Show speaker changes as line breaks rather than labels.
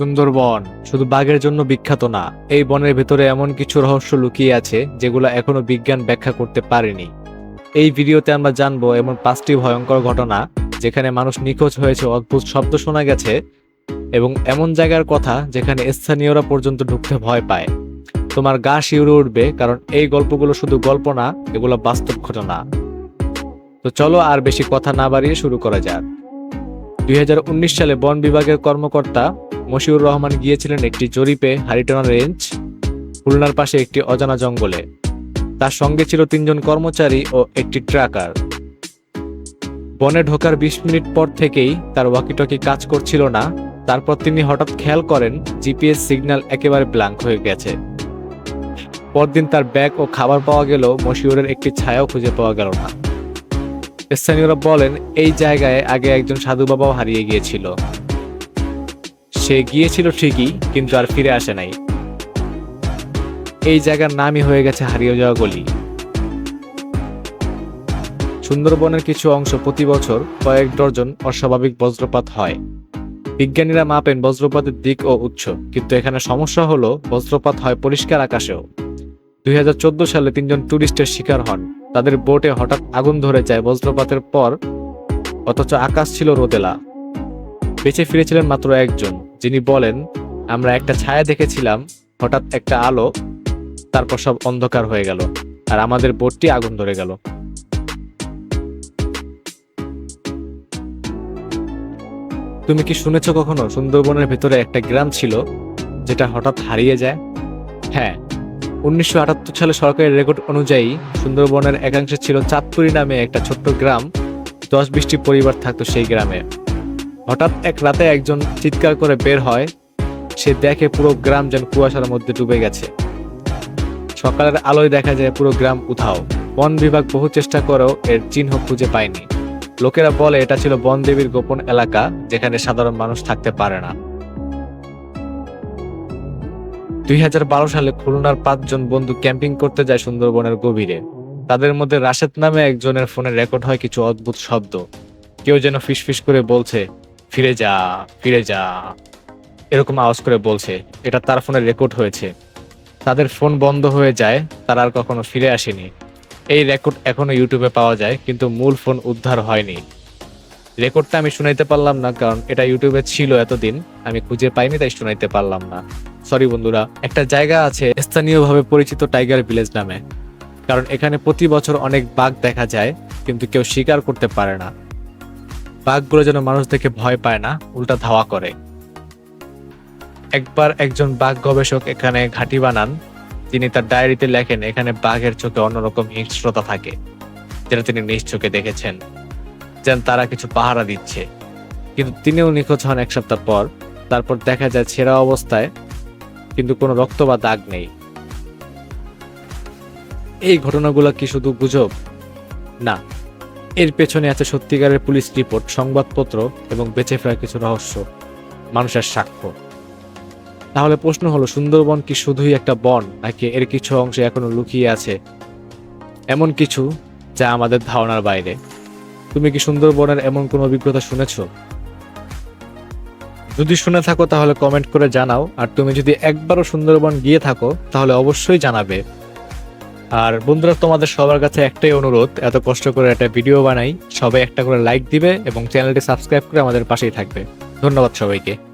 সুন্দরবন শুধু বাঘের জন্য বিখ্যাত না, এই বনের ভেতরে এমন কিছু রহস্য লুকিয়ে আছে যেগুলো এখনও বিজ্ঞান ব্যাখ্যা করতে পারেনি। এই ভিডিওতে আমরা জানব এমন পাঁচটি ভয়ঙ্কর ঘটনা যেখানে মানুষ নিখোঁজ হয়েছে অদ্ভুত শব্দ শোনা গেছে এবং এমন জায়গার কথা যেখানে স্থানীয়রা পর্যন্ত ঢুকতে ভয় পায়। তোমার গা শিউরে উঠবে কারণ এই গল্পগুলো শুধু গল্প না, এগুলো বাস্তব ঘটনা। তো চলো আর বেশি কথা না বাড়িয়ে শুরু করা যাক। দুই হাজার উনিশ সালে বন বিভাগের কর্মকর্তা মশিউর রহমান গিয়েছিলেন একটি জরিপে হারিটনা রেঞ্জ, খুলনার পাশে একটি অজানা জঙ্গলে। তার সঙ্গে ছিল তিনজন কর্মচারী ও একটি ট্রাকার। বনে ঢোকার বিশ মিনিট পর থেকেই তার ওয়াকিটকি কাজ করছিল না। তারপর তিনি হঠাৎ খেয়াল করেন, জিপিএস সিগন্যাল একেবারে ব্ল্যাঙ্ক হয়ে গেছে। পরদিন তার ব্যাগ ও খাবার পাওয়া গেলেও মশিউরের একটি ছায়াও খুঁজে পাওয়া গেল না। স্থানীয়রা বলেন, এই জায়গায় আগে একজন সাধু বাবাও হারিয়ে গিয়েছিল। সে গিয়েছিল ঠিকই, কিন্তু আর ফিরে আসে নাই। এই জায়গার নামই হয়ে গেছে হারিয়ে যাওয়া গলি। সুন্দরবনের কিছু অংশ প্রতি বছর কয়েক ডজন অস্বাভাবিক বজ্রপাত হয়। বিজ্ঞানীরা মাপেন বজ্রপাতের দিক ও উৎস, কিন্তু এখানে সমস্যা হলো বজ্রপাত হয় পরিষ্কার আকাশেও। দুই হাজার চোদ্দ সালে তিনজন টুরিস্টের শিকার হন। তাদের বোটে হঠাৎ আগুন ধরে যায় বজ্রপাতের পর, অথচ আকাশ ছিল রোদেলা। বেঁচে ফিরেছিলেন মাত্র একজন। যিনি বলেন, আমরা একটা ছায়া দেখেছিলাম, হঠাৎ একটা আলো, তারপর সব অন্ধকার হয়ে গেল, আর আমাদের বোটটি আগুন ধরে গেল। তুমি কি শুনেছো কখনো সুন্দরবনের ভেতরে একটা গ্রাম ছিল, যেটা হঠাৎ হারিয়ে যায়? হ্যাঁ উনিশশো আটাত্তর সালে সরকারের রেকর্ড অনুযায়ী সুন্দরবনের একাংশে ছিল চাঁদপুরি নামে একটা ছোট্ট গ্রাম, দশ বিশটি পরিবার থাকতো সেই গ্রামে। হঠাৎ এক রাতে একজন চিৎকার করে বের হয়। সে দেখে পুরো গ্রাম যেন কুয়াশার মধ্যে ডুবে গেছে। সকালের আলোয় দেখা যায় পুরো গ্রাম উধাও। বন বিভাগ বহু চেষ্টা করেও এর চিহ্ন খুঁজে পায়নি। লোকেরা বলে এটা ছিল বন দেবীর গোপন এলাকা, যেখানে সাধারণ মানুষ থাকতে পারে না। দুই হাজার বারো সালে খুলনার পাঁচজন বন্ধু ক্যাম্পিং করতে যায় সুন্দরবনের গভীরে। তাদের মধ্যে রাশেদ নামে একজনের ফোনে রেকর্ড হয় কিছু অদ্ভুত শব্দ। কেউ যেন ফিসফিস করে বলছে ফিরে যা ফিরে যা। এরকম আওয়াজ করে বলছে, এটা তার ফোনে রেকর্ড হয়েছে। তাদের ফোন বন্ধ হয়ে যায়, তারা আর কখনো ফিরে আসেনি। এই রেকর্ড এখনও ইউটিউবে পাওয়া যায়, কিন্তু মূল ফোন উদ্ধার হয়নি। রেকর্ডটা আমি শুনাইতে পারলাম না, কারণ এটা ইউটিউবে ছিল এতদিন। আমি খুঁজে পাইনি, তাই শুনাইতে পারলাম না। সরি বন্ধুরা, একটা জায়গা আছে স্থানীয়ভাবে পরিচিত টাইগার ভিলেজ নামে। কারণ এখানে প্রতি বছর অনেক বাঘ দেখা যায়, কিন্তু কেউ শিকার করতে পারে না। বাঘগুলো যেন মানুষ দেখে ভয় পায় না, উল্টা ধাওয়া করে। একবার একজন বাঘ গবেষক এখানে ঘাঁটি বানান, তিনি তার ডায়েরিতে লেখেন, এখানে বাঘের চোখে অন্যরকম হিংস্রতা থাকে, যেটা তিনি নিজ চোখে দেখেছেন, যেন তারা কিছু পাহারা দিচ্ছে। কিন্তু তিনিও নিখোঁজ হন এক সপ্তাহ পর। তারপর দেখা যায় ছেঁড়া অবস্থায়, কিন্তু কোনো রক্ত বা দাগ নেই। এই ঘটনাগুলো কি শুধু গুজব? না। এর পেছনে আছে সত্যিকারের পুলিশ রিপোর্ট, সংবাদপত্র এবং বেঁচে ফেরা কিছু রহস্য, মানুষের সাক্ষ্য। তাহলে প্রশ্ন হলো, সুন্দরবন কি শুধুই একটা বন, নাকি এর কিছু অংশে এখনও লুকিয়ে আছে? এমন কিছু যা আমাদের ধারণার বাইরে। তুমি কি সুন্দরবনের এমন কোনো অভিজ্ঞতা শুনেছো? যদি শুনে থাকো, তাহলে কমেন্ট করে জানাও, আর তুমি যদি একবারও সুন্দরবন গিয়ে থাকো, তাহলে অবশ্যই জানাবে। আর বন্ধুরা, তোমাদের সবার কাছে একটাই অনুরোধ, এত কষ্ট করে একটা ভিডিও বানাই, সবাই একটা করে লাইক দিবে এবং চ্যানেলটি সাবস্ক্রাইব করে আমাদের পাশেই থাকবে। ধন্যবাদ সবাইকে।